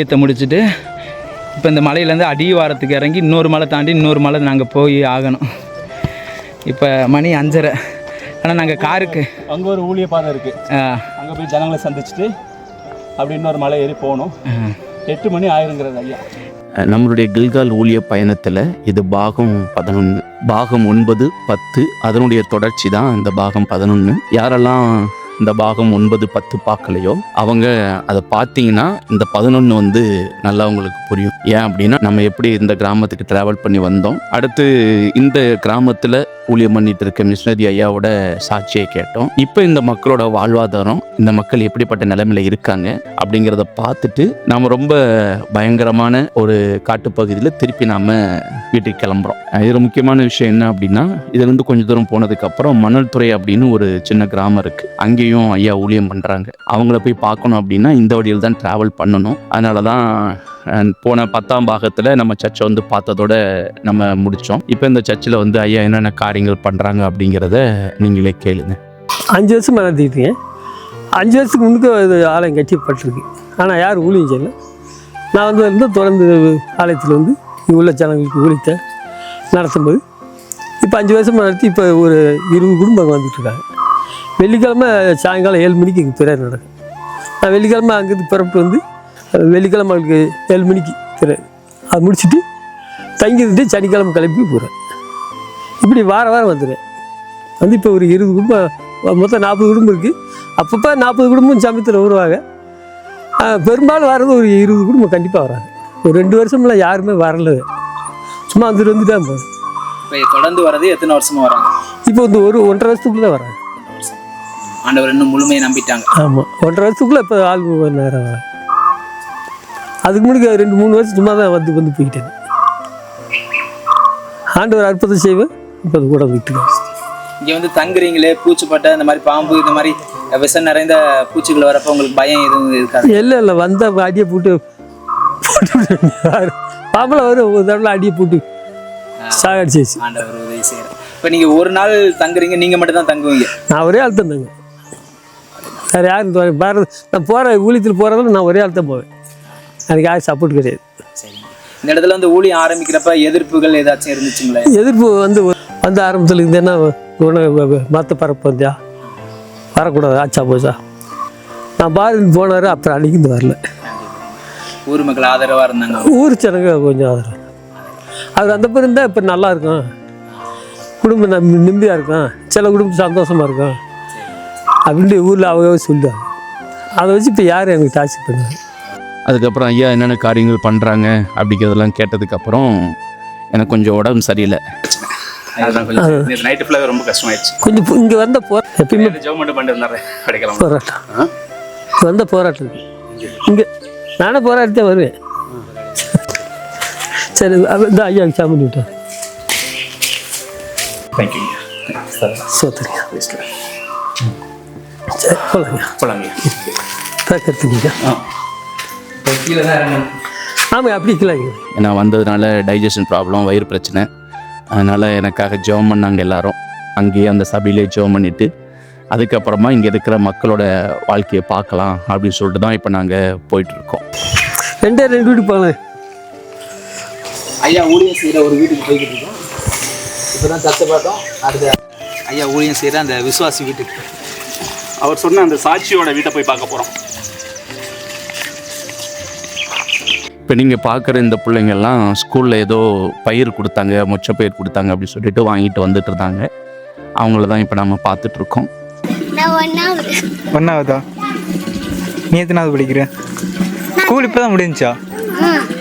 ஊழியத்தை முடிச்சுட்டு இப்போ இந்த மலையிலேருந்து அடிவாரத்துக்கு இறங்கி இன்னொரு மலை தாண்டி இன்னொரு மலை நாங்கள் போய் ஆகணும். இப்போ மணி அஞ்சரை. ஆனால் நாங்கள் காருக்கு அங்கே ஒரு ஊழிய பாதை இருக்கு. ஆ, அங்கே போய் ஜனங்களை சந்திச்சுட்டு அப்படி இன்னொரு மலை ஏறி போகணும். எட்டு மணி ஆயிருங்கிறது ஐயா. நம்மளுடைய கில்கால் ஊழிய பயணத்தில் இது பாகம் பதினொன்று பாகம் ஒன்பது பத்து அதனுடைய தொடர்ச்சி தான் இந்த பாகம் பதினொன்று யாரெல்லாம் இந்த பாகம் ஒன்பது பத்து பார்க்கலையோ? அவங்க அதை பார்த்தீங்கன்னா இந்த பதினொன்று வந்து நல்லா அவங்களுக்கு புரியும். ஏன் அப்படின்னா நம்ம எப்படி இந்த கிராமத்துக்கு ட்ராவல் பண்ணி வந்தோம். அடுத்து இந்த கிராமத்தில் ஊழியம் பண்ணிட்டு இருக்க மிஷினரி ஐயாவோட சாட்சியை கேட்டோம். இப்போ இந்த மக்களோட வாழ்வாதாரம் இந்த மக்கள் எப்படிப்பட்ட நிலைமையில இருக்காங்க அப்படிங்கிறத பார்த்துட்டு நாம் ரொம்ப பயங்கரமான ஒரு காட்டுப்பகுதியில் திருப்பி நாம் வீட்டுக்கு கிளம்புறோம். இதில் முக்கியமான விஷயம் என்ன அப்படின்னா இதுலேருந்து கொஞ்சம் தூரம் போனதுக்கப்புறம் மணல் துறை அப்படின்னு ஒரு சின்ன கிராமம் இருக்குது அங்கேயும் ஐயா ஊழியம் பண்ணுறாங்க அவங்கள போய் பார்க்கணும் அப்படின்னா இந்த வழியில் தான் ட்ராவல் பண்ணணும். அதனால தான் அண்ட் போன பத்தாம் பாகத்தில் நம்ம சர்ச்சை வந்து பார்த்ததோட நம்ம முடித்தோம் இப்போ இந்த சர்ச்சில் வந்து ஐயா என்னென்ன காரியங்கள் பண்ணுறாங்க அப்படிங்கிறத நீங்களே கேளுங்க. அஞ்சு வருஷம் நடத்திக்கிட்டீங்க அஞ்சு வருஷத்துக்கு முன்னுக்கு இது ஆலயம் கட்சிப்பட்டிருக்கு ஆனால் யார் ஊழியம் செய்யல? நான் வந்து வந்து தொடர்ந்து ஆலயத்தில் வந்து உள்ள ஜனங்களுக்கு ஊழித்தேன் நடத்தும்போது இப்போ அஞ்சு வருஷமாக நடத்தி இப்போ ஒரு இருபது குடும்பம் வந்துட்டுருக்காங்க வெள்ளிக்கிழமை சாயங்காலம் ஏழு மணிக்கு இங்கே பிறகு நடக்கும். நான் வெள்ளிக்கிழமை அங்கேருந்து பிறப்பு வந்து வெள்ளிக்கிழமை அவங்களுக்கு ஏழு மணிக்கு பிறகு அது முடிச்சுட்டு தங்கிட்டு சனிக்கிழமை கிளம்பி போகிறேன் இப்படி வார வாரம் வந்துடுவேன் வந்து இப்போ ஒரு இருபது குடும்பம் மொத்தம் நாற்பது குடும்பம் இருக்குது அப்பப்போ நாற்பது குடும்பம் சமயத்தில் வருவாங்க. பெரும்பாலும் வர்றது ஒரு இருபது குடும்பம் கண்டிப்பாக வராங்க ஒரு ரெண்டு வருஷம்லாம் யாருமே வரல. சும்மா வந்துட்டு வந்துட்டு இப்போ தொடர்ந்து வர்றது எத்தனை வருஷமா வராங்க? இப்போ வந்து ஒரு ஒன்றரை வருஷத்துக்குள்ளே வராங்க. ஆண்டவர் இன்னும் முழுமையை நம்பிட்டாங்க. ஆமாம் ஒன்றரை வருஷத்துக்குள்ளே இப்போ ஆள் நேரம் வராங்க அதுக்கு முன்னாடி ரெண்டு மூணு வருஷம் சும்மா தான் வந்து வந்து போய்கிட்டேன் ஆண்டவர் அற்புதம் செய்வேன் இப்போ அது கூட. விட்டுருக்காங்க இங்கே வந்து தங்குறீங்களே பூச்சிப்பட்டை இந்த மாதிரி பாம்பு இந்த மாதிரி விஷம் நிறைந்த பூச்சிகள் வரப்போ உங்களுக்கு பயம் எதுவும் இருக்காது? இல்லை இல்லை வந்த அடியை போட்டு போட்டு பாம்பளை வரும் ஒரு தடவை அடியை போட்டு சாகடிச்சிச்சு. ஆண்டவர் உதவி செய்யறேன் இப்போ நீங்கள் ஒரு நாள் தங்குறீங்க நீங்கள் மட்டும் தான் தங்குவீங்க? நான் ஒரே ஆள் தான் தாங்க வேறு யாரும் வேறு நான் போகிற ஊழியத்தில் போகிறதால நான் ஒரே ஆள் தான் போவேன். எனக்கு யாரும் சப்போர்ட் கிடையாது. இந்த இடத்துல வந்து ஊழியம் ஆரம்பிக்கிறப்ப எதிர்ப்புகள் ஏதாச்சும் இருந்துச்சுங்களே? எதிர்ப்பு வந்து வந்த ஆரம்பத்தில் இது என்ன மற்ற பரப்பு வந்தியா? வரக்கூடாது ஆச்சா போச்சா? நான் பாருன்னு போனார் அப்புறம் அன்றைக்கி இந்த வரல. ஊர் மக்கள் ஆதரவாக இருந்தாங்க. ஊர் ஜனங்க கொஞ்சம் ஆதரவு. அவர் அந்த பேர் இருந்தால் இப்போ நல்லா இருக்கும். குடும்பம் நம் நிம்மதியாக இருக்கும். சில குடும்பம் சந்தோஷமாக இருக்கும். அப்படின்ட்டு ஊரில் அவங்க சொல்லுவாங்க. அதை வச்சு இப்போ யார் எனக்கு டார்ச்சர் பண்ணுவாங்க? அதுக்கப்புறம் ஐயா என்னென்ன காரியங்கள் பண்ணுறாங்க அப்படிங்கிறதெல்லாம் கேட்டதுக்கப்புறம் எனக்கு கொஞ்சம் உடம்பு சரியில்லை. நைட்டு ஃபுல்லாக ரொம்ப கஷ்டமாயிடுச்சு. கொஞ்சம் இங்கே வந்த போ எப்பயுமே ஜோ மட்டும் பண்ணிட்டு இருந்தாரு கிடைக்கலாம் போராட்டம் இங்க வந்த போராட்டம். இங்கே நானே போராட்டத்தே வருவேன். சரி இந்த ஐயா சாமி விட்டேன் தேங்க்யூ சார் சோத்துறீங்க சரி போலாங்க போலாங்க கீழே தான் இறங்கணும். ஆமாம் அப்படி இருக்கலாங்க நான் வந்ததுனால டைஜஷன் ப்ராப்ளம் வயிறு பிரச்சனை. அதனால் எனக்காக ஜெபம் பண்ணாங்க எல்லாரும். அங்கேயே அந்த சபையிலே ஜெபம் பண்ணிவிட்டு அதுக்கப்புறமா இங்கே இருக்கிற மக்களோட வாழ்க்கையை பார்க்கலாம் அப்படின்னு சொல்லிட்டு தான் இப்போ நாங்கள் போயிட்டுருக்கோம். ரெண்டே ரெண்டு வீடு போகலாம். ஐயா ஊழியம் செய்கிற ஒரு வீட்டுக்கு போய்கிட்டு இருக்கோம். இப்போ தான் சர்ச்சை பார்த்தோம். அடுத்து ஐயா ஊழியம் செய்கிற அந்த விசுவாசி வீட்டுக்கு. அவர் சொன்ன அந்த சாட்சியோட வீட்டை போய் பார்க்க போகிறோம் இப்போ நீங்கள் பார்க்குற இந்த பிள்ளைங்கள்லாம் ஸ்கூலில் ஏதோ பயிர் கொடுத்தாங்க மொச்ச பயிர் கொடுத்தாங்க அப்படின்னு சொல்லிட்டு வாங்கிட்டு வந்துட்டு இருந்தாங்க. அவங்கள தான் இப்போ நம்ம பார்த்துட்ருக்கோம் நான் ஒன்னாவது. ஒன்றாவதா நீ எத்தனாவது படிக்கிற? ஸ்கூல் இப்போ தான் முடிஞ்சா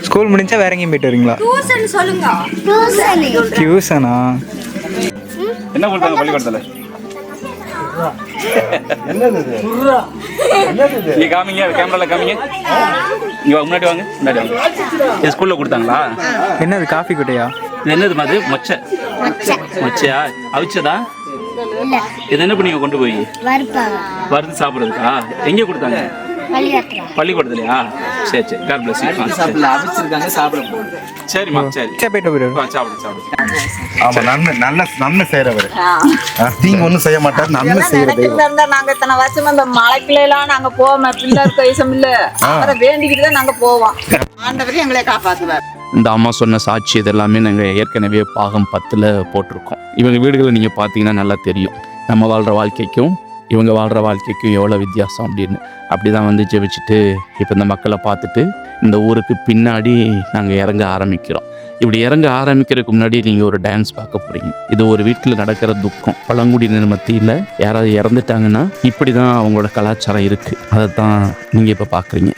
ஸ்கூல் முடிஞ்சா வேற எங்கேயும் போயிட்டு வரீங்களா? டியூசன் டியூஷனா என்ன கொடுத்தாங்க பள்ளிக்கூடத்தில்? நீங்க காமிங்க கேமரால காமிங்க. இங்க முன்னாடி வாங்க முன்னாடி வாங்க. என் ஸ்கூல்ல கொடுத்தாங்களா? என்னது காஃபி கொட்டையா? இது என்னது அது மொச்சை. மொச்சையா? அவிச்சதா? இது என்ன பண்ணீங்க கொண்டு போய்? வறுத்து சாப்பிட்றதுக்கா? எங்கே கொடுத்தாங்க? பள்ளிக்கூடத்துலையா? சரி சரி. காட் பிளஸ் யூ சாப்பிடல அவிச்சிருக்காங்க சாப்பிட சரிம்மா சரி. சரி போயிட்டு போயிட்டு வா, சாப்பிடு சாப்பிடு. ஆமா நன்மை நல்ல நன்மை செய்யறவர் தீங்கு ஒண்ணும் செய்ய மாட்டார் நன்மை செய்யற தெய்வம் நினைக்கிறதா இருந்தா நாங்க இத்தனை வருஷம் இந்த மழைக்குள்ள எல்லாம் நாங்க போவோம் பிள்ளைக்கு வயசம் இல்ல. அவரை வேண்டிக்கிட்டு தான் நாங்க போவோம். ஆண்டவர் எங்களை காப்பாத்துவார். இந்த அம்மா சொன்ன சாட்சி இதெல்லாமே நாங்கள் ஏற்கனவே பாகம் பத்தில் போட்டிருக்கோம். இவங்க வீடுகளை நீங்கள் பார்த்தீங்கன்னா நல்லா தெரியும். நம்ம வாழ்கிற வாழ்க்கைக்கும் இவங்க வாழ்கிற வாழ்க்கைக்கும் எவ்வளோ வித்தியாசம் அப்படின்னு அப்படி தான் வந்து ஜெபிச்சுட்டு இப்போ இந்த மக்களை பார்த்துட்டு இந்த ஊருக்கு பின்னாடி நாங்கள் இறங்க ஆரம்பிக்கிறோம். இப்படி இறங்க ஆரம்பிக்கிறதுக்கு முன்னாடி நீங்கள் ஒரு டான்ஸ் பார்க்க போகிறீங்க இது ஒரு வீட்டில் நடக்கிற துக்கம். பழங்குடியினர் மத்தியில் யாராவது இறந்துட்டாங்கன்னா இப்படி தான் அவங்களோட கலாச்சாரம் இருக்குது அதை தான் நீங்கள் இப்போ பார்க்குறீங்க.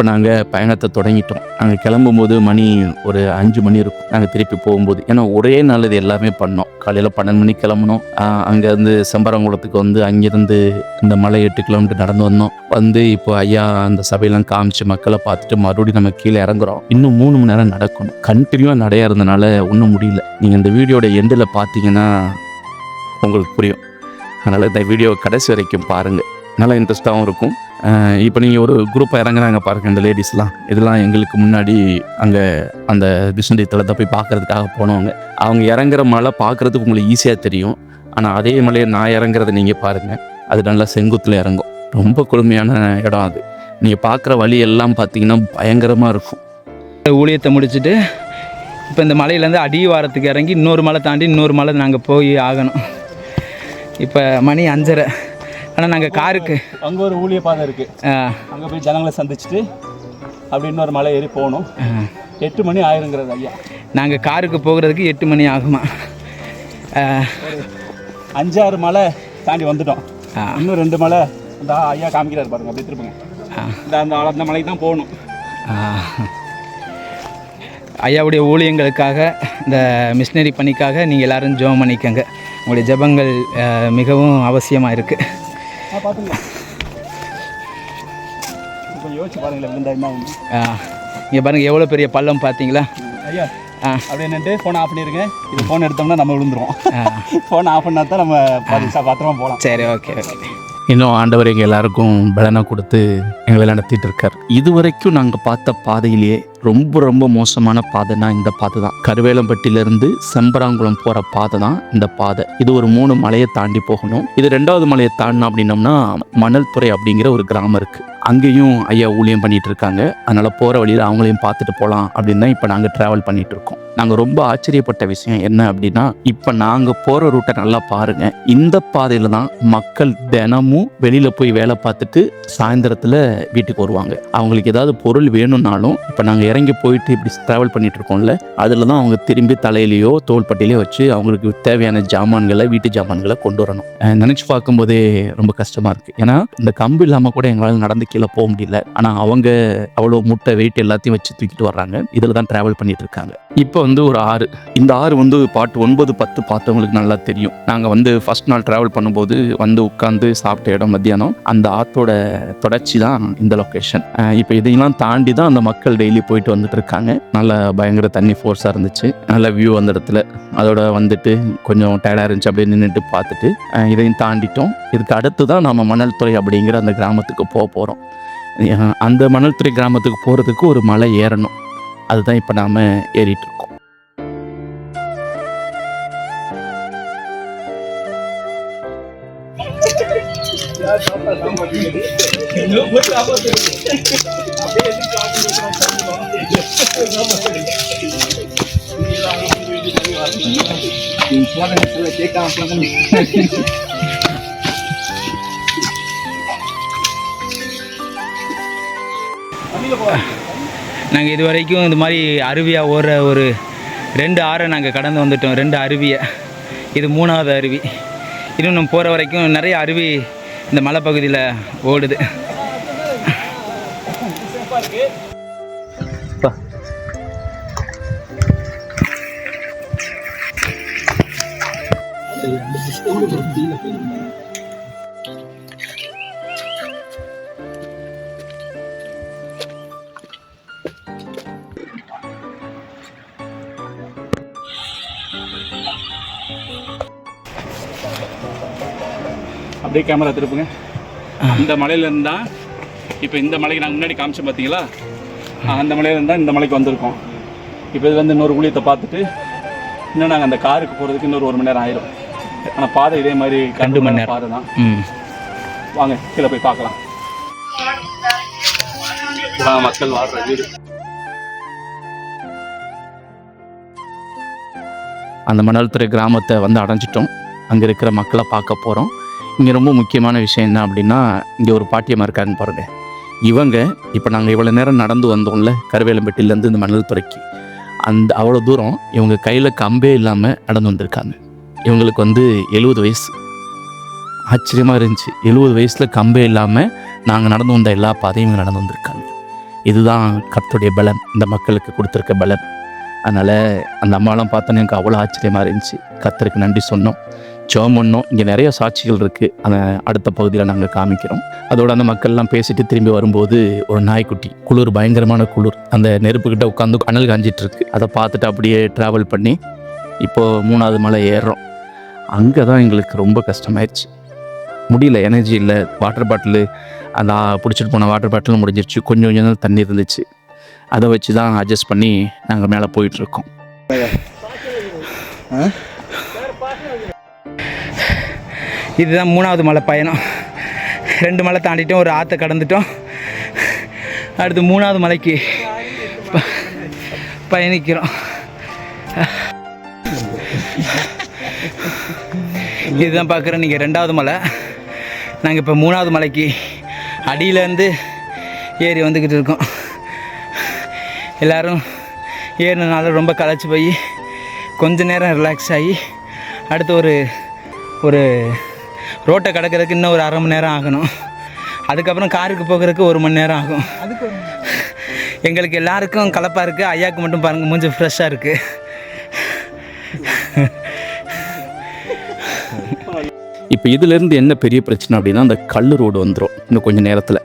இப்போ நாங்கள் பயணத்தை தொடங்கிட்டோம். நாங்கள் கிளம்பும்போது மணி ஒரு அஞ்சு மணி இருக்கும். நாங்கள் திருப்பி போகும்போது. ஏன்னா ஒரே நாள் இது எல்லாமே பண்ணோம். காலையில் பன்னெண்டு மணிக்கு கிளம்புனோம். அங்கேருந்து செம்பரங்குளத்துக்கு வந்து அங்கேருந்து இந்த மலை எட்டு கிலோமீட்டர் நடந்து வந்தோம். வந்து இப்போ ஐயா அந்த சபையெல்லாம் காமிச்சு மக்களை பார்த்துட்டு மறுபடியும் நம்ம கீழே இறங்குறோம். இன்னும் மூணு மணி நேரம் நடக்கணும். கண்டினியூவாக நடையா இருந்தனால ஒன்றும் முடியல. நீங்கள் இந்த வீடியோட எண்டில் பார்த்தீங்கன்னா உங்களுக்கு புரியும். அதனால் இந்த வீடியோ கடைசி வரைக்கும் பாருங்கள் நல்லா இன்ட்ரெஸ்ட்டாகவும் இருக்கும். இப்போ நீங்கள் ஒரு குரூப்பாக இறங்குறாங்க பாருங்க இந்த லேடிஸ்லாம் இதெல்லாம் எங்களுக்கு முன்னாடி அங்கே அந்த கிருஷ்ணகிரி தளத்தை போய் பார்க்கறதுக்காக போனவங்க. அவங்க இறங்குற மலை பார்க்குறதுக்கு உங்களுக்கு ஈஸியாக தெரியும். ஆனால் அதே மலையை நான் இறங்குறத நீங்கள் பாருங்கள் அது நல்லா செங்குத்தில் இறங்கும். ரொம்ப கொடுமையான இடம் அது. நீங்கள் பார்க்குற வழி எல்லாம் பார்த்தீங்கன்னா பயங்கரமாக இருக்கும். ஊழியத்தை முடிச்சுட்டு இப்போ இந்த மலையிலேருந்து அடி வாரத்துக்கு இறங்கி இன்னொரு மலை தாண்டி இன்னொரு மலை நாங்கள் போய் ஆகணும். இப்போ மணி அஞ்சரை. ஆனால் நாங்கள் காருக்கு அங்கே ஒரு ஊழிய பாதை இருக்கு. ஆ, அங்கே போய் ஜனங்களை சந்திச்சுட்டு அப்படி இன்னொரு மலை ஏறி போகணும். எட்டு மணி ஆயிருங்கிறது ஐயா. நாங்கள் காருக்கு போகிறதுக்கு எட்டு மணி ஆகுமா? அஞ்சாறு மலை தாண்டி வந்துட்டோம். இன்னும் ரெண்டு மலை இந்த ஐயா காமிக்கிறாரு பாருங்க அப்படி திருப்புங்க. இந்த அந்த அந்த மலைக்கு தான் போகணும். ஐயாவுடைய ஊழியங்களுக்காக இந்த மிஷினரி பணிக்காக நீங்கள் எல்லாரும் ஜெபம் பண்ணிக்கங்க. உங்களுடைய ஜெபங்கள் மிகவும் அவசியமாக இருக்குது பார்த்துங்க கொஞ்சம் யோசிச்சு பாருங்களேன் விழுந்தா என்ன ஆகும் இங்கே பாருங்கள் எவ்வளோ பெரிய பள்ளம் பார்த்தீங்களா? ஐயா ஆ. அப்படி என்னட்டு ஃபோன் ஆஃப் பண்ணிருங்க. இது ஃபோன் எடுத்தோம்னா நம்ம விழுந்துருவோம். ஆ. ஃபோன் ஆஃப் பண்ணா தான் நம்ம பத்திரமா போகலாம் சரி ஓகே ஓகே. இன்னும் ஆண்டவர் எங்கள் எல்லாருக்கும் பலனை கொடுத்து எங்களை நடத்திட்டு இருக்கார். இது வரைக்கும் நாங்கள் பார்த்த பாதையிலேயே ரொம்ப ரொம்ப மோசமான பாதைனா இந்த பாதை தான் கருவேலம்பட்டியிலிருந்து செம்பராங்குளம் போகிற பாதை தான் இந்த பாதை. இது ஒரு மூணு மலையை தாண்டி போகணும். இது ரெண்டாவது மலையை தாண்டினோம் அப்படின்னம்னா மணல்துறை அப்படிங்கிற ஒரு கிராமம் இருக்குது அங்கேயும் ஐயா ஊழியம் பண்ணிட்டு இருக்காங்க அதனால் போகிற வழியில் அவங்களையும் பார்த்துட்டு போகலாம் அப்படின்னு தான் இப்போ நாங்கள் ட்ராவல் பண்ணிட்டு இருக்கோம் நாங்கள் ரொம்ப ஆச்சரியப்பட்ட விஷயம் என்ன அப்படின்னா இப்போ நாங்கள் போகிற ரூட்டை நல்லா பாருங்கள் இந்த பாதையில் தான் மக்கள் தினமும் வெளியில் போய் வேலை பார்த்துட்டு சாயந்தரத்தில் வீட்டுக்கு வருவாங்க. அவங்களுக்கு ஏதாவது பொருள் வேணும்னாலும் இப்போ நாங்கள் இறங்கி போயிட்டு இப்படி ட்ராவல் பண்ணிட்டு இருக்கோம்ல அதில் தான் அவங்க திரும்பி தலையிலையோ தோள்பட்டையிலையோ வச்சு அவங்களுக்கு தேவையான ஜாமான்களை வீட்டு ஜாமான்களை கொண்டு வரணும். நினச்சி நினைச்சு பார்க்கும்போதே ரொம்ப கஷ்டமா இருக்கு. ஏன்னா இந்த கம்பு இல்லாமல் கூட எங்களால் நடந்து கீழே போக முடியல. ஆனால் அவங்க அவ்வளோ முட்டை வெயிட் எல்லாத்தையும் வச்சு தூக்கிட்டு வர்றாங்க. இதில் தான் ட்ராவல் பண்ணிட்டு இருக்காங்க. இப்போ வந்து ஒரு ஆறு. இந்த ஆறு வந்து பாட்டு ஒன்பது பத்து பார்த்தவங்களுக்கு நல்லா தெரியும். நாங்கள் வந்து ஃபர்ஸ்ட் நாள் ட்ராவல் பண்ணும்போது வந்து உட்காந்து சாப்பிட்ட இடம் மத்தியானம். அந்த ஆத்தோட தொடர்ச்சி தான் இந்த லொக்கேஷன் இப்போ இதையெல்லாம் தாண்டி தான் அந்த மக்கள் டெய்லி போய் போயிட்டு வந்துட்டு இருக்காங்க நல்ல பயங்கர தண்ணி ஃபோர்ஸாக இருந்துச்சு. நல்ல வியூ அந்த இடத்துல. அதோட வந்துட்டு கொஞ்சம் டயர்டாக இருந்துச்சு. அப்படியே நின்றுட்டு பார்த்துட்டு இதையும் தாண்டிட்டோம். இதுக்கு அடுத்து தான் நம்ம மணல்துறை அப்படிங்கிற அந்த கிராமத்துக்கு போக போகிறோம் அந்த மணல்துறை கிராமத்துக்கு போகிறதுக்கு ஒரு மலை ஏறணும். அதுதான் இப்போ நாம் ஏறிட்டு இருக்கோம். நாங்கள் இது வரைக்கும் இந்த மாதிரி அருவியாக ஓடுற ஒரு ரெண்டு ஆறை நாங்கள் கடந்து வந்துட்டோம். ரெண்டு அருவியை. இது மூணாவது அருவி. இன்னும் நம்ம போகிற வரைக்கும் நிறைய அருவி இந்த மலைப்பகுதியில் ஓடுது. அப்படியே கேமரா திருப்புங்க. இந்த மலையில இருந்தா இப்போ இந்த மலைக்கு நாங்கள் முன்னாடி காமிச்சோம் பார்த்தீங்களா அந்த மலையில இருந்தா இந்த மலைக்கு வந்திருக்கோம். இப்போ இதுலேருந்து இன்னொரு ஊழியத்தை பார்த்துட்டு இன்னும் நாங்கள் அந்த காருக்கு போகிறதுக்கு இன்னொரு ஒரு மணி நேரம் ஆயிரும். ஆனால் பாதை இதே மாதிரி ரெண்டு மணி நேரம். பாதை தான் வாங்க கீழே போய் பார்க்கலாம். மக்கள் வாழ்ற வீடு. அந்த மணல்துறை கிராமத்தை வந்து அடைஞ்சிட்டோம். அங்கே இருக்கிற மக்களை பார்க்க போகிறோம் இங்கே ரொம்ப முக்கியமான விஷயம் என்ன அப்படின்னா இங்கே ஒரு பாட்டியம்மா இருக்காங்க பாருங்க. இவங்க இப்போ நாங்கள் இவ்வளோ நேரம் நடந்து வந்தோம்ல கருவேலம்பட்டிலேருந்து இந்த மணல்துறைக்கு. அந்த அவ்வளோ தூரம் இவங்க கையில் கம்பே இல்லாமல் நடந்து வந்திருக்காங்க. இவங்களுக்கு வந்து எழுபது வயசு. ஆச்சரியமாக இருந்துச்சு. எழுபது வயசில் கம்பே இல்லாமல் நாங்கள் நடந்து வந்த எல்லா பாதையும் இவங்க நடந்து வந்திருக்காங்க. இதுதான் கத்துடைய பலன். இந்த மக்களுக்கு கொடுத்துருக்க பலன். அதனால் அந்த அம்மாலாம் பார்த்தோன்னே எனக்கு அவ்வளோ ஆச்சரியமாக இருந்துச்சு. கர்த்தருக்கு நன்றி சொன்னோம். ஜோம் பண்ணோம். இங்கே நிறைய சாட்சிகள் இருக்குது அந்த அடுத்த பகுதியில் நாங்கள் காமிக்கிறோம். அதோட அந்த மக்கள்லாம் பேசிட்டு திரும்பி வரும்போது ஒரு நாய்க்குட்டி குளிர் பயங்கரமான குளிர். அந்த நெருப்புக்கிட்ட உட்காந்து அனல் காஞ்சிட்டு இருக்கு. அதை பார்த்துட்டு அப்படியே ட்ராவல் பண்ணி இப்போது மூணாவது மலை ஏறுறோம். அங்கே தான் எங்களுக்கு ரொம்ப கஷ்டமாயிருச்சு. முடியல எனர்ஜி இல்லை. வாட்டர் பாட்டிலு அந்த பிடிச்சிட்டு போன வாட்டர் பாட்டிலும் முடிஞ்சிருச்சு. கொஞ்சம் கொஞ்சம் தான் தண்ணி இருந்துச்சு. அதை வச்சு தான் அட்ஜஸ்ட் பண்ணி நாங்கள் மேலே போயிட்டுருக்கோம். இதுதான் மூணாவது மலை பயணம். ரெண்டு மலை தாண்டிட்டோம் ஒரு ஆற்றை கடந்துட்டோம். அடுத்து மூணாவது மலைக்கு பயணிக்கிறோம். இதுதான் பார்க்குறோம் நீங்கள் ரெண்டாவது மலை. நாங்கள் இப்போ மூணாவது மலைக்கு அடியிலேருந்து ஏறி வந்துக்கிட்டு இருக்கோம். எல்லோரும் ஏறினனால ரொம்ப களைச்சி போய் கொஞ்ச நேரம் ரிலாக்ஸ் ஆகி அடுத்து ஒரு ஒரு ரோட்டை கடக்கிறதுக்கு இன்னும் ஒரு அரை மணி நேரம் ஆகணும். அதுக்கப்புறம் காருக்கு போகிறதுக்கு ஒரு மணி நேரம் ஆகும். எங்களுக்கு எல்லாருக்கும் கலப்பாக இருக்குது ஐயாவுக்கு மட்டும் பாருங்கள் மூஞ்சி ஃப்ரெஷ்ஷாக இருக்குது இப்போ இதுலேருந்து என்ன பெரிய பிரச்சனை அப்படின்னா அந்த கல் ரோடு வந்துடும் இன்னும் கொஞ்சம் நேரத்தில்.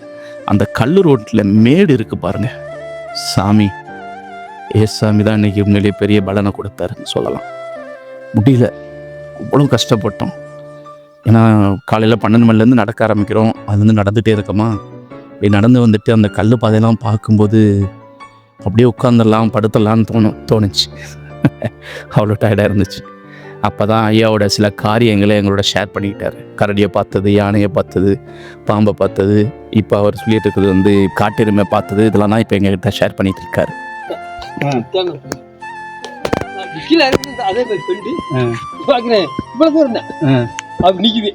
அந்த கல் ரோட்டில் மேடு இருக்குது பாருங்க. சாமி. ஏ சாமி தான் இன்னைக்கு உண்மையிலேயே பெரிய பலனை கொடுத்தாருன்னு சொல்லலாம். முடியல. அவ்வளோ கஷ்டப்பட்டோம். ஏன்னா காலையில் பன்னெண்டு மணிலேருந்து நடக்க ஆரம்பிக்கிறோம். அதுலேருந்து நடந்துகிட்டே இருக்கோமா? இப்படி நடந்து வந்துட்டு அந்த கல் பாதையெல்லாம் பார்க்கும்போது அப்படியே உட்காந்துடலாம் படுத்துடலான்னு தோணும் தோணுச்சு. அவ்வளோ டயர்டாக இருந்துச்சு. அப்போ தான் ஐயாவோட சில காரியங்களை எங்களோட ஷேர் பண்ணிக்கிட்டாரு. கரடியை பார்த்தது யானையை பார்த்தது பாம்பை பார்த்தது இப்போ அவர் சொல்லிட்டு இருக்கிறது வந்து காட்டெருமை பார்த்தது இதெல்லாம் தான் இப்போ எங்ககிட்ட ஷேர் பண்ணிட்டு இருக்காரு. அதே மாதிரி பெண்டு பார்க்குறேன் இவ்வளோ தூரம் இருந்தேன் அப்படி நிற்குது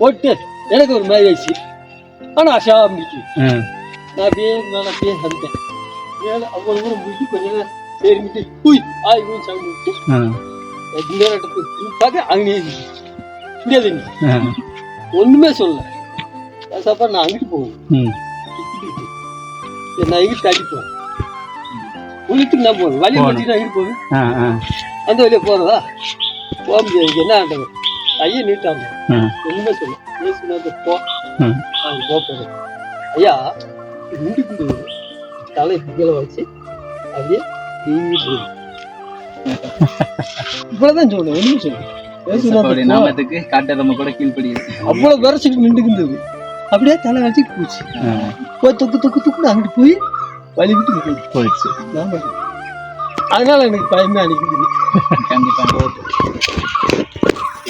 போட்டு எனக்கு ஒரு மாதிரி ஆயிடுச்சு. ஆனால் நிற்குது நான் அப்படியே நான் அப்படியே வந்துட்டேன். ஏன்னா அவ்வளோ தூரம் முடிச்சு கொஞ்ச நேரம் ஊய் சாமி விட்டு இந்த நேரத்துக்கு பார்க்க அங்கே முடியாது ஒன்றுமே சொல்லல. சாப்பாடு நான் அங்கிட்டு போகணும் நான் இங்கிட்டு அடிப்பேன் உள்ளிட்டு நான் போகணும். வழி வச்சுட்டு அங்கிட்டு போவேன். அந்த வழியா போறதா? போக முடியாது. என்ன ஆண்டது ஐயா நீட்டாங்க ஒண்ணுமே சொல்ல பேசுனது போ. நான் போக போறேன் ஐயா முடிக்கு தலை கீழே வச்சு அப்படியே இவ்வளவுதான் சொல்லணும் ஒண்ணுமே சொல்லு. நாமத்துக்கு காட்டெருமை கூட கீழ்படியுது அவ்வளவு விரச்சிட்டு நின்றுக்கிட்டு அப்படியே தலை வச்சுட்டு போச்சு. போய் தொக்கு தொக்கு தொக்குன்னு அங்கிட்டு போய் வழி விட்டு போயிடுச்சு. அதனால எனக்கு பயமே அடிக்குது கண்டிப்பாக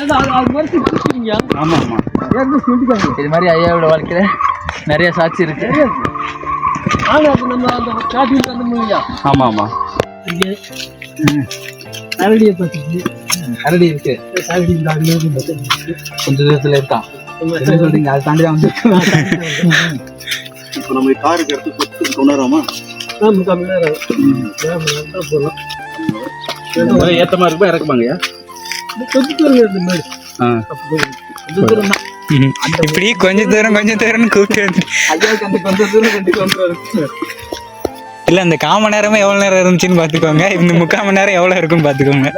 ஏன்னா, அது மாதிரி பிடிச்சிருங்க ஏற்கனவே சொல்லிட்டாங்க இது மாதிரி ஐயாவோட வாழ்க்கையில் நிறைய சாட்சி இருக்கு. ஆனா அது நம்ம அந்த காட்டில் அந்த முடியா? ஆமாம் ஆமாம் கரடியை பார்த்துட்டு. கரடி இருக்கு. கரடி இந்த அடிமையை பார்த்து கொஞ்ச தூரத்தில் இருக்கான் என்ன சொல்றீங்க? அதை தாண்டி தான் வந்து இப்போ நம்ம காருக்கு எடுத்து கொடுத்து கொண்டாடுறோமா? நாம கம்மி நேரம் நாம நல்லா போகலாம் ஏத்தமா இருக்குமா? இறக்குமாங்கய்யா கொஞ்சம் தூரம் இந்த மாதிரி. ஆ. கொஞ்சம் தூரம் தான் இப்படி கொஞ்ச தூரம் கொஞ்ச தூரம்னு கூப்பிட்டு வந்து ஐயாவுக்கு அந்த கொஞ்ச தூரம் இல்லை அந்த கால் மணி நேரமே எவ்வளோ நேரம் இருந்துச்சுன்னு பார்த்துக்கோங்க. இந்த முக்கால் மணி நேரம் எவ்வளோ இருக்குன்னு பார்த்துக்கோங்க.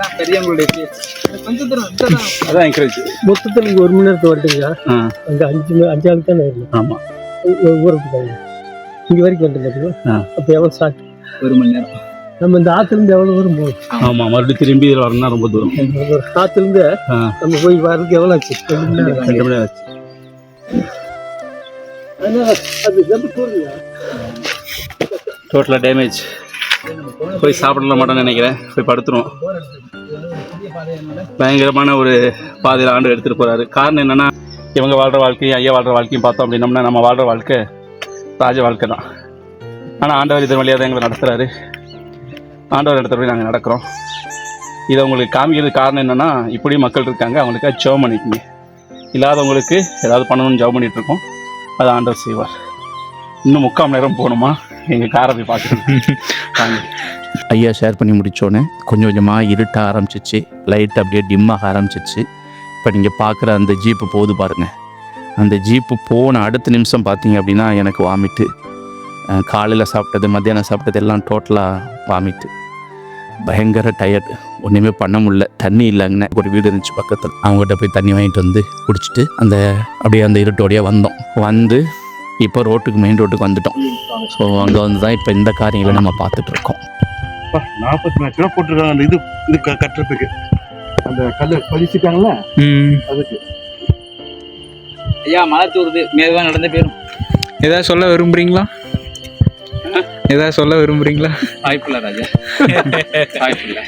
அதான் என்கரேஜ் மொத்தத்தில் நீங்கள் ஒரு மணி நேரத்தை வரட்டுங்க ஆ. அங்கே அஞ்சு மணி அஞ்சாவது தானே வரணும்? ஆமா. ஊருக்கு இங்கே வரைக்கும் வந்துட்டு பார்த்தீங்களா ஆ. அப்போ எவ்வளோ சாட் ஒரு மணி நேரம். நம்ம இந்த ஆற்றுலேருந்து எவ்வளோ தூரம் போகும் ஆமா மறுபடியும் திரும்பி இதில் வரணும்னா ரொம்ப தூரம். ஒரு ஆற்றுலேருந்து ஆ. நம்ம போய் வர்றதுக்கு எவ்வளோ ஆச்சு? ரெண்டு மணி நேரம். ரெண்டு மணி நேரம் ஆச்சு. அது டோட்டலாக டேமேஜ் போய் சாப்பிடல மாட்டோம்னு நினைக்கிறேன். போய் படுத்துருவோம். பயங்கரமான ஒரு பாதையில் ஆண்டு எடுத்துகிட்டு போகிறாரு காரணம் என்னென்னா இவங்க வாழ்கிற வாழ்க்கையும் ஐயா வாழ்கிற வாழ்க்கையும் பார்த்தோம் அப்படின்னம்னா நம்ம வாழ்கிற வாழ்க்கை ராஜ வாழ்க்கை தான். ஆனால் ஆண்டவர் இதன் வழியாக தான் எங்களை நடத்துகிறாரு ஆண்டவர் இடத்துல போய் நாங்கள் நடக்கிறோம். இதை உங்களுக்கு காமிக்கிறது காரணம் என்னென்னா இப்படியும் மக்கள் இருக்காங்க. அவங்களுக்கு ஜெபம் பண்ணிக்கோங்க. இல்லாதவங்களுக்கு ஏதாவது பண்ணணும்னு ஜெபம் பண்ணிகிட்ருக்கோம் அதை ஆண்டவர் செய்வார். இன்னும் முக்கால் நேரம் போகணுமா? எங்கள் காரை போய் பார்க்குறோம் ஐயா ஷேர் பண்ணி முடித்தோடனே கொஞ்சம் கொஞ்சமாக இருட்ட ஆரம்பிச்சிச்சு. லைட் அப்படியே டிம்மாக ஆரம்பிச்சிச்சு. இப்போ நீங்கள் பார்க்குற அந்த ஜீப்பு போகுது பாருங்க. அந்த ஜீப்பு போன அடுத்த நிமிஷம் பார்த்தீங்க அப்படின்னா எனக்கு வாமிட்டு காலையில் சாப்பிட்டது மத்தியானம் சாப்பிட்டது எல்லாம் டோட்டலாக வாமிட்டு பயங்கர டயர்ட் ஒன்றுமே பண்ண முடியல. தண்ணி இல்லைங்கண்ணே. ஒரு வீடு இருந்துச்சு பக்கத்தில். அவங்ககிட்ட போய் தண்ணி வாங்கிட்டு வந்து குடிச்சிட்டு அந்த அப்படியே அந்த இருட்டோடையே வந்தோம். வந்து இப்போ ரோட்டுக்கு மெயின் ரோட்டுக்கு வந்துட்டோம். ஸோ அங்கே வந்து தான் இப்போ இந்த காரியங்களை நம்ம பார்த்துட்டு இருக்கோம் நாற்பத்தி நாலு கிலோ போட்டிருக்காங்க. அந்த இது இது க- கட்டுறதுக்கு. அந்த கல்லை பதிச்சுட்டாங்கல்ல ம். அதுக்கு. ஐயா மழை தூருது. மெதுவாக நடந்து போயிடும் ஏதாவது சொல்ல விரும்புறீங்களா? ஏதாவது சொல்ல விரும்புறீங்களா? வாய்ப்பில்லை ராஜா. வாய்ப்பில்லை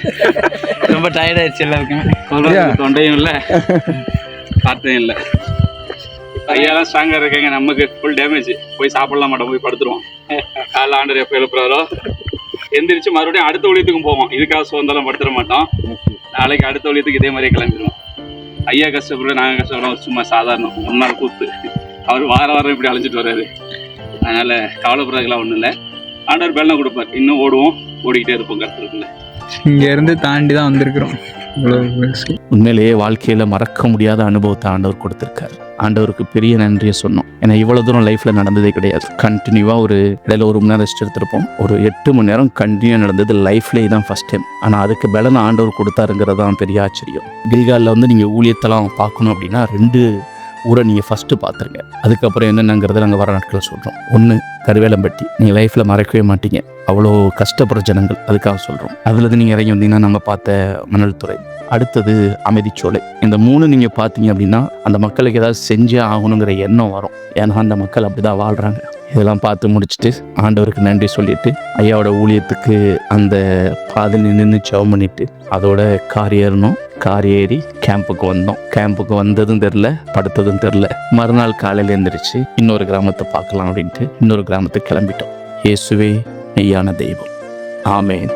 ரொம்ப டயர்ட் ஆயிடுச்சு எல்லாருக்குமே. தொண்டையும் இல்லை. வார்த்தையும் இல்லை. ஐயாலாம் ஸ்ட்ராங்காக இருக்காங்க. நமக்கு ஃபுல் டேமேஜ் போய் சாப்பிடலாம் மாட்டோம் போய் படுத்துருவோம். காலைல ஆண்டர் எப்போ எழுப்புறாரோ? எந்திரிச்சு மறுபடியும் அடுத்த ஒழியத்துக்கும் போவோம். இதுக்காக சோர்ந்தாலும் படுத்துட மாட்டோம். நாளைக்கு அடுத்த ஒழியத்துக்கு இதே மாதிரியே கிளம்பிடுவோம். ஐயா கஷ்டப்படுற நாங்கள் கஷ்டப்படுறோம். சும்மா சாதாரணம் ஒரு நாள் கூத்து. அவர் வார வாரம் இப்படி அழைச்சிட்டு வர்றாரு. அதனால கவலைப்படுறதுக்கெல்லாம் ஒன்றும் இல்லை. ஆண்டவர் பெல்லம் கொடுப்பார். இன்னும் ஓடுவோம். ஓடிக்கிட்டே இருப்போம் கருத்துக்குள்ள இங்க இருந்து தாண்டி தான் வந்திருக்கிறோம். உண்மையிலேயே வாழ்க்கையில் மறக்க முடியாத அனுபவத்தை ஆண்டவர் கொடுத்துருக்காரு. ஆண்டவருக்கு பெரிய நன்றியை சொன்னோம். ஏன்னா இவ்வளோ தூரம் லைஃப்பில் நடந்ததே கிடையாது. கண்டினியூவாக ஒரு இடையில ஒரு மணி நேரம் ரெஸ்ட் எடுத்திருப்போம் ஒரு எட்டு மணி நேரம் கண்டினியூ நடந்தது லைஃப்லேயே தான் ஃபஸ்ட் டைம் ஆனால் அதுக்கு பலன் ஆண்டவர் கொடுத்தாருங்கிறது தான் பெரிய ஆச்சரியம். கில்காலில் வந்து நீங்கள் ஊழியத்தெல்லாம் பார்க்கணும் அப்படின்னா ரெண்டு ஊரை நீங்கள் ஃபஸ்ட்டு பார்த்துருங்க. அதுக்கப்புறம் என்னென்னங்கிறத நாங்கள் வர நாட்கள் சொல்கிறோம் ஒன்று கருவேலம்பட்டி. நீங்கள் லைஃப்பில் மறக்கவே மாட்டீங்க. அவ்வளோ கஷ்டப்படுற ஜனங்கள் அதுக்காக சொல்கிறோம் அதுலேருந்து நீங்கள் இறங்கி வந்தீங்கன்னா நம்ம பார்த்த மணல் துறை. அடுத்தது அமைதிச்சோலை. இந்த மூணு நீங்கள் பார்த்தீங்க அப்படின்னா அந்த மக்களுக்கு ஏதாவது செஞ்சே ஆகணுங்கிற எண்ணம் வரும். ஏன்னா அந்த மக்கள் அப்படி தான் வாழ்கிறாங்க இதெல்லாம் பார்த்து முடிச்சுட்டு ஆண்டவருக்கு நன்றி சொல்லிட்டு ஐயாவோட ஊழியத்துக்கு அந்த பாதையில் நின்று ஜெபம் பண்ணிட்டு அதோட கார் ஏறணும். கார் ஏறி கேம்புக்கு வந்தோம். கேம்புக்கு வந்ததும் தெரில படுத்ததும் தெரில மறுநாள் காலையில் எழுந்திரிச்சு இன்னொரு கிராமத்தை பார்க்கலாம் அப்படின்ட்டு இன்னொரு கிராமத்துக்கு கிளம்பிட்டோம். இயேசுவே மெய்யான தெய்வம். ஆமேன்.